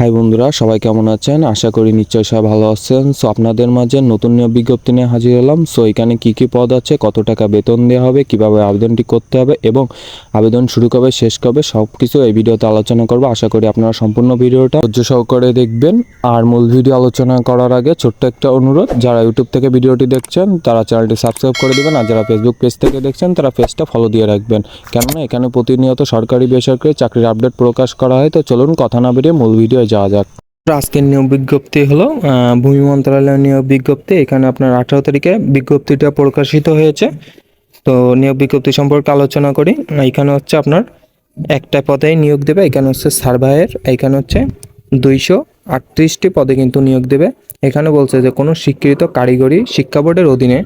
High বন্ধুরা, সবাই কেমন আছেন? আশা করি নিশ্চয়ই সবাই ভালো আছেন। সো আপনাদের মাঝে নতুন নিয়োগ বিজ্ঞপ্তি নিয়ে হাজির হলাম। সো এখানে কি কি পদ আছে, কত টাকা বেতন দেওয়া হবে, কীভাবে আবেদনটি করতে হবে এবং আবেদন শুরু কবে, শেষ কবে সব কিছু এই ভিডিওতে আলোচনা করব। আশা করি আপনারা সম্পূর্ণ ভিডিওটা ধৈর্য সহকারে দেখবেন। আর মূল ভিডিও আলোচনা করার আগে ছোট্ট একটা অনুরোধ, যারা ইউটিউব থেকে ভিডিওটি দেখছেন, তারা চ্যানেলটি সাবস্ক্রাইব করে দেবেন। আর যারা ফেসবুক পেজ থেকে দেখছেন, তারা পেজটা ফলো দিয়ে রাখবেন। কেননা, এখানে প্রতিনিয়ত সরকারি বেসরকারি চাকরির আপডেট প্রকাশ করা হয়। তো চলুন, কথা না বেরিয়ে মূল ভিডিও যাওয়া যাক। আজকের নিয়োগ বিজ্ঞপ্তি হলো ভূমি মন্ত্রণালয়ের নিয়োগ বিজ্ঞপ্তি। এখানে আপনার আঠারো তারিখে বিজ্ঞপ্তিটা প্রকাশিত হয়েছে। তো নিয়োগ বিজ্ঞপ্তি সম্পর্কে আলোচনা করি। এখানে হচ্ছে আপনার একটা পদেই নিয়োগ দেবে, এখানে হচ্ছে সার্ভাইয়ের, এখানে হচ্ছে দুইশো আটত্রিশটি পদে কিন্তু নিয়োগ দেবে। এখানে বলছে যে কোনো স্বীকৃত কারিগরি শিক্ষা বোর্ডের অধীনে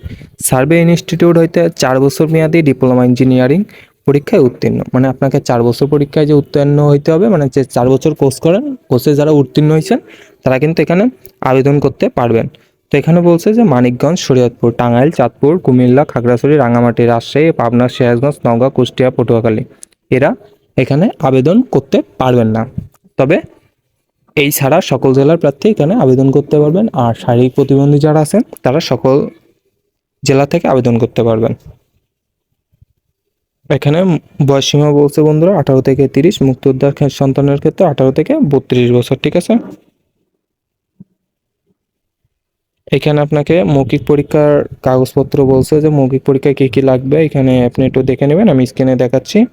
সার্ভে ইনস্টিটিউট হইতে চার বছর মেয়াদী ডিপ্লোমা ইঞ্জিনিয়ারিং পরীক্ষায় উত্তীর্ণ। মানে আপনাকে চার বছর পরীক্ষায় যে উত্তীর্ণ হইতে হবে মানে যে চার বছর কোর্স করেন কোর্সে যারা উত্তীর্ণ হয়েছেন তারা কিন্তু এখানে আবেদন করতে পারবেন। তো এখানে বলছে যে মানিকগঞ্জ, শরীয়তপুর, টাঙ্গাইল, চাঁদপুর, কুমিল্লা, খাগড়াছড়ি রাঙামাটি রাজশাহী, পাবনা, সিরাজগঞ্জ, নওগাঁ, কুষ্টিয়া, পটুয়াখালী। এরা এখানে আবেদন করতে পারবেন না। তবে এই ছাড়া সকল জেলার প্রার্থী এখানে আবেদন করতে পারবেন। আর শারীরিক প্রতিবন্ধী যারা আছেন, তারা সকল জেলা থেকে আবেদন করতে পারবেন। এখানে বয়সসীমা বলছে বন্ধুরা আঠারো থেকে তিরিশ মুক্তিযোদ্ধার ক্ষে- সন্তানের ক্ষেত্রে আঠারো থেকে বত্রিশ বছর, ঠিক আছে? এখানে আপনাকে মৌখিক পরীক্ষার কাগজপত্র বলছে যে মৌখিক পরীক্ষায় কী কী লাগবে। এখানে আপনি একটু দেখে নেবেন, আমি স্ক্রিনে দেখাচ্ছি।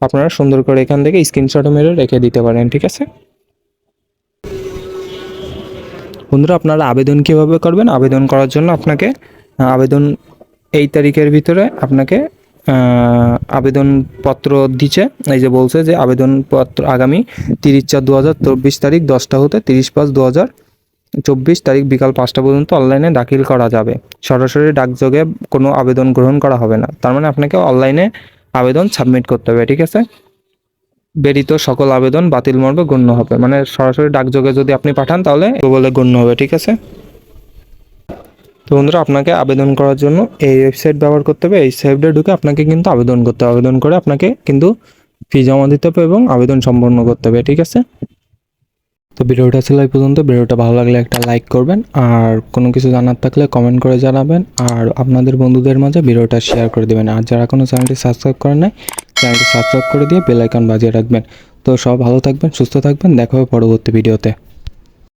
আপনারা সুন্দর করে এখান থেকে স্ক্রিনশট মেরে রেখে দিতে পারেন, ঠিক আছে? বন্ধুরা, আপনারা আবেদন কীভাবে করবেন? আবেদন করার জন্য আপনাকে আবেদন এই তারিখের ভিতরে আপনাকে আবেদনপত্র দিচ্ছে এই যে বলছে যে আবেদনপত্র আগামী তিরিশ চার দু হাজার চব্বিশ তারিখ দশটা হতে তিরিশ পাঁচ দু হাজার চব্বিশ তারিখ বিকাল পাঁচটা পর্যন্ত অনলাইনে দাখিল করা যাবে। সরাসরি ডাকযোগে কোনো আবেদন গ্রহণ করা হবে না। তার মানে আপনাকে অনলাইনে আবেদন সাবমিট করতে হবে, ঠিক আছে? বেরিত সকল আবেদন বাতিল মর্মে গণ্য হবে। মানে সরাসরি ডাকযোগে যদি আপনি পাঠান তাহলে বলে গণ্য হবে, ঠিক আছে? তো বন্ধুরা, আপনাকে আবেদন করার জন্য এই ওয়েবসাইট ব্যবহার করতে হবে। এই সাইটে ঢুকে আপনাকে কিন্তু আবেদন করতে হবে। আবেদন করে আপনাকে কিন্তু ফি জমা দিতে হবে এবং আবেদন সম্পন্ন করতে হবে, ঠিক আছে? তো ভিডিওটা ছিল এই পর্যন্ত। ভিডিওটা ভালো লাগলে একটা লাইক করবেন। আর কোনো কিছু জানার থাকলে কমেন্ট করে জানাবেন। আর আপনাদের বন্ধুদের মাঝে ভিডিওটা শেয়ার করে দেবেন। আর যারা কোনো চ্যানেলটি সাবস্ক্রাইব করেন নাই চ্যানেলটি সাবস্ক্রাইব করে দিয়ে বেল আইকন বাজিয়ে রাখবেন। তো সব ভালো থাকবেন, সুস্থ থাকবেন। দেখা হবে পরবর্তী ভিডিওতে